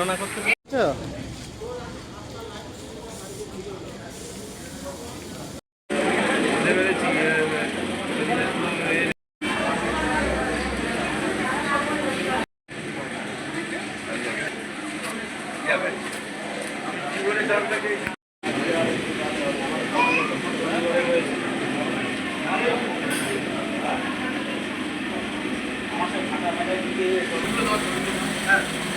ধারণা করতে আচ্ছা। বুঝতে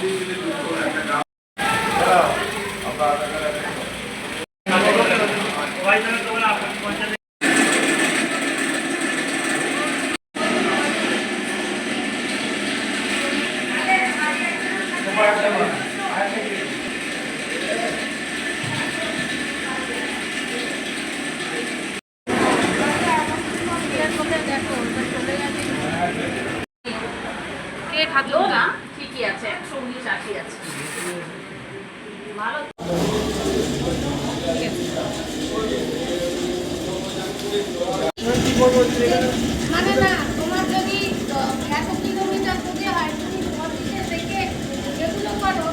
পেরেছি কে খাদ্য না ঠিকই আছে একশো উনিশ আশি আছে ভালো মানে না তোমার যদি হয় তুমি অফিসে থেকে এগুলো করো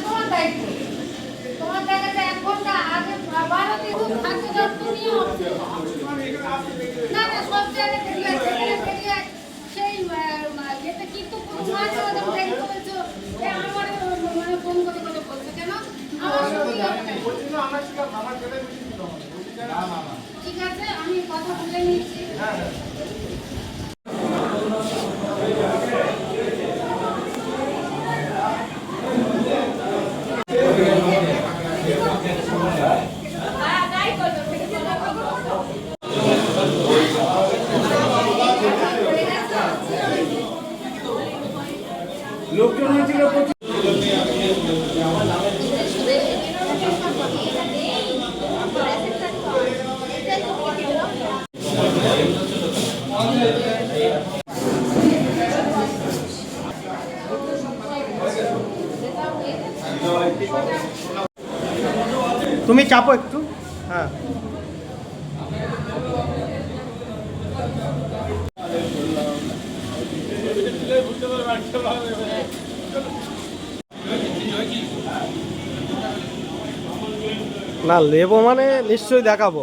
তোমার দায়িত্ব। তোমার জায়গাতে এক ঘণ্টা আগে বারো দিন থাকতে যাও তুমিও। না না সব জায়গায় সেই আহ, ইয়েতে কিন্তু কোনো আমার মানে করে করে বলছো কেন? আমার ঠিক আছে বলে নিচ্ছি তুমি চাপো একটু। হ্যাঁ। না লেবো মানে নিশ্চয়ই দেখাবো।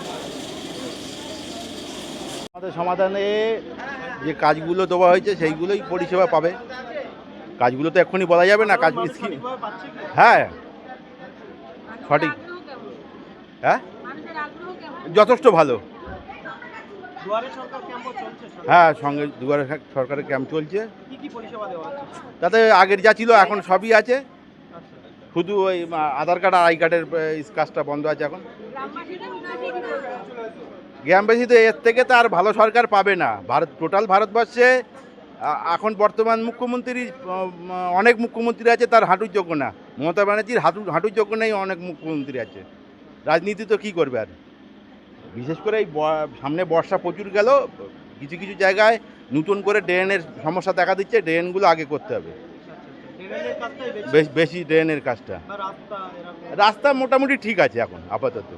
আমাদের সমাধানে যে কাজগুলো দেওয়া হয়েছে সেইগুলোই পরিষেবা পাবে। কাজগুলো তো এক্ষুনি বলা যাবে না কাজ স্কিম হ্যাঁ। সঠিক। হ্যাঁ? যথেষ্ট ভালো। দুয়ারে সরকার ক্যাম্প চলছে হ্যাঁ সঙ্গে দুয়ারে সর- সরকারের ক্যাম্প চলছে। কি কি পরিষেবা দেওয়া হচ্ছে? তাতে আগের যা ছিল এখন সবই আছে। আচ্ছা। শুধু ওই আধার কার্ড আর আই কার্ডের কাজটা বন্ধ আছে এখন। গ্রামবাসী তো এর থেকে তো আর ভালো সরকার পাবে না। ভারত টোটাল ভারতবর্ষে এখন বর্তমান মুখ্যমন্ত্রী অনেক মুখ্যমন্ত্রী আছে, তার হাঁটুর যোগ্য না। মমতা ব্যানার্জির হাঁটু হাঁটুর যোগ্য নেই, অনেক মুখ্যমন্ত্রী আছে। রাজনীতি তো কী করবে আর? বিশেষ করে এই সামনে বর্ষা প্রচুর গেল, কিছু কিছু জায়গায় নতুন করে ড্রেনের সমস্যা দেখা দিচ্ছে, ড্রেনগুলো আগে করতে হবে। বেশি ড্রেনের কাজটা। রাস্তা মোটামুটি ঠিক আছে এখন, আপাতত।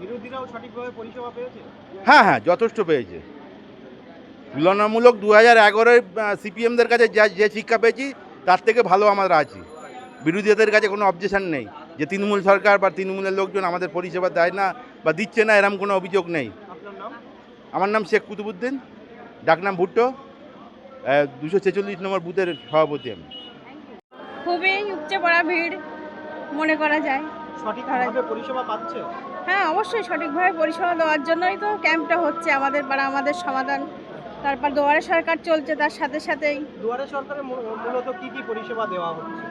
বিরোধীরাও সঠিকভাবে পরিষেবা পেয়েছে? হ্যাঁ হ্যাঁ যথেষ্ট পেয়েছে। তুলনামূলক দু হাজার এগারোয় সিপিএমদের কাছে যা যে শিক্ষা পেয়েছি তার থেকে ভালো আমরা আছি। বিরোধীদের কাছে কোনো অবজেকশন নেই যে তৃণমূল সরকার বা তৃণমূলের লোকজন আমাদের পরিষেবা দেয় না বা দিচ্ছে না এরকম কোনো অভিযোগ নেই। আমার নাম শেখ কুতুবুদ্দিন ডাকনাম ভুট্টো দুশো ছেচল্লিশ নম্বর বুথের সভাপতি আমি। খুবই উপচে পড়া ভিড় মনে করা যায়। সঠিকভাবে পরিষেবা পাচ্ছে? হ্যাঁ অবশ্যই সঠিকভাবে পরিষেবা দেওয়ার জন্যই তো ক্যাম্পটা হচ্ছে আমাদের পাড়া আমাদের সমাধান। তারপর দুয়ারে সরকার চলছে তার সাথে সাথেই। দুয়ারে সরকারের মূ- মূলত কি কি পরিষেবা দেওয়া হচ্ছে?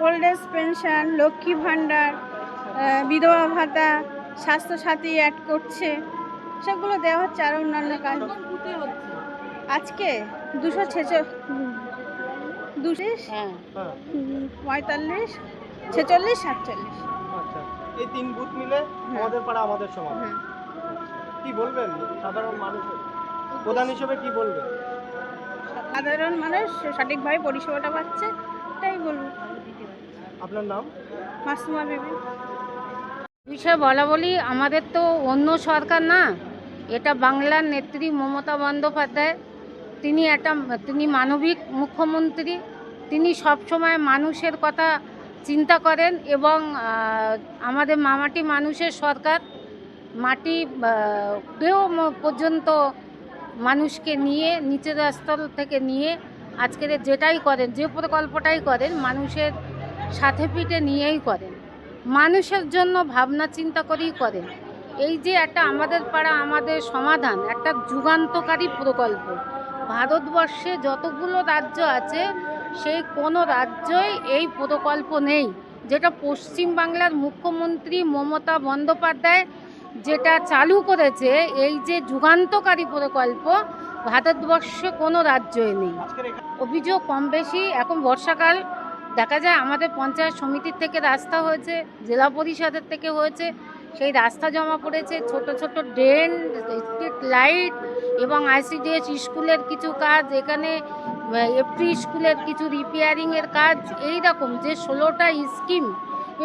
Old age pension Lakshmi Bhandar বিধবা ভাতা স্বাস্থ্যসাথী অ্যাড করছে। সবগুলো দেওয়া হচ্ছে আর অন্যান্য কাজ। আজকে দুশো ছেচো দুশো হ্যাঁ। পঁয়তাল্লিশ ছেচল্লিশ সাতচল্লিশ। আচ্ছা এই তিন বুথ মিলে আমাদের পাড়া আমাদের সমাজ হ্যাঁ। কি বলবেন সাধারণ মানুষ? প্রধান হিসেবে কি বলবেন? সাধারণ মানুষ সঠিকভাবে পরিষেবাটা পাচ্ছে এটাই বলব। আপনার নাম? মাসুমা বিবি। বিষয়ে বলা বলি আমাদের তো অন্য সরকার না এটা বাংলার নেত্রী মমতা বন্দ্যোপাধ্যায়। তিনি একটা তিনি মানবিক মুখ্যমন্ত্রী তিনি সবসময় মানুষের কথা চিন্তা করেন এবং আমাদের মামাটি মানুষের সরকার, মাটি কেউ পর্যন্ত মানুষকে নিয়ে নিচের স্তর থেকে নিয়ে আজকের যেটাই করেন, যে প্রকল্পটাই করেন, মানুষের সাথে পিঠে নিয়েই করেন। মানুষের জন্য ভাবনা চিন্তা করেই করেন। এই যে একটা আমাদের পাড়া, আমাদের সমাধান, একটা যুগান্তকারী প্রকল্প। ভারতবর্ষে যতগুলো রাজ্য আছে সেই কোনো রাজ্যই এই প্রকল্প নেই। যেটা পশ্চিমবাংলার মুখ্যমন্ত্রী মমতা বন্দ্যোপাধ্যায় যেটা চালু করেছে, এই যে যুগান্তকারী প্রকল্প ভারতবর্ষে কোনো রাজ্যই নেই। অভিযোগ কম বেশি, এখন বর্ষাকাল। দেখা যায় আমাদের পঞ্চায়েত সমিতির থেকে রাস্তা হয়েছে, জেলা পরিষদের থেকে হয়েছে। সেই রাস্তা জমা পড়েছে, ছোট ছোট ড্রেন, স্ট্রিট লাইট এবং আইসিডিএস স্কুলের কিছু কাজ, এখানে এফটি স্কুলের কিছু রিপেয়ারিংয়ের কাজ এই রকম যে ষোলোটা স্কিম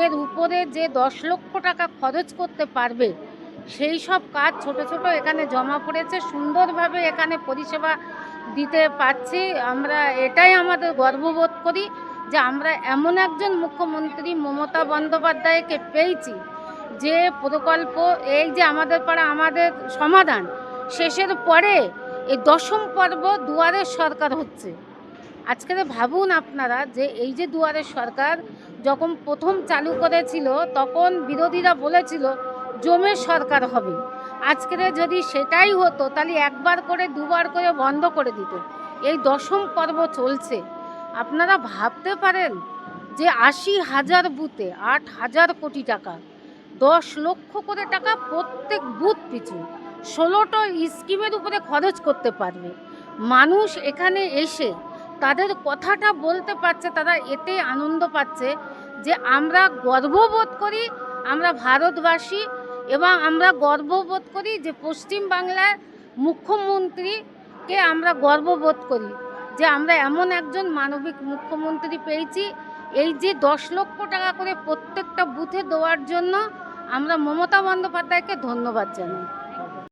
এর উপরে যে দশ লক্ষ টাকা খরচ করতে পারবে, সেই সব কাজ ছোট ছোট এখানে জমা পড়েছে, সুন্দরভাবে এখানে পরিষেবা দিতে পারছি। আমরা এটাই আমাদের গর্ববোধ করি যে আমরা এমন একজন মুখ্যমন্ত্রী মমতা বন্দ্যোপাধ্যায়কে পেয়েছি যে প্রকল্প, এই যে আমাদের পাড়া, আমাদের সমাধান, শেষের পরে এই দশম পর্ব দুয়ারের সরকার হচ্ছে। আজকে ভাবুন আপনারা যে এই যে দুয়ারের সরকার যখন প্রথম চালু করেছিল, তখন বিরোধীরা বলেছিল জমের সরকার হবে। আজকের যদি সেটাই হতো, তাহলে একবার করে, দুবার করে বন্ধ করে দিত। এই দশম পর্ব চলছে। আপনারা ভাবতে পারেন যে আশি হাজার বুথে আট হাজার কোটি টাকা দশ লক্ষ করে টাকা প্রত্যেক বুথ পিছু। ষোলোটা স্কিমের উপরে খরচ করতে পারবে। মানুষ এখানে এসে তাদের কথাটা বলতে পারছে, তারা এতে আনন্দ পাচ্ছে যে আমরা গর্ববোধ করি, আমরা ভারতবাসী এবং আমরা গর্ববোধ করি যে পশ্চিম বাংলার মুখ্যমন্ত্রীকে আমরা গর্ববোধ করি যে আমরা এমন একজন মানবিক মুখ্যমন্ত্রী পেয়েছি। এই যে দশ লক্ষ টাকা করে প্রত্যেকটা বুথে দেওয়ার জন্য আমরা মমতা বন্দ্যোপাধ্যায়কে ধন্যবাদ জানাই।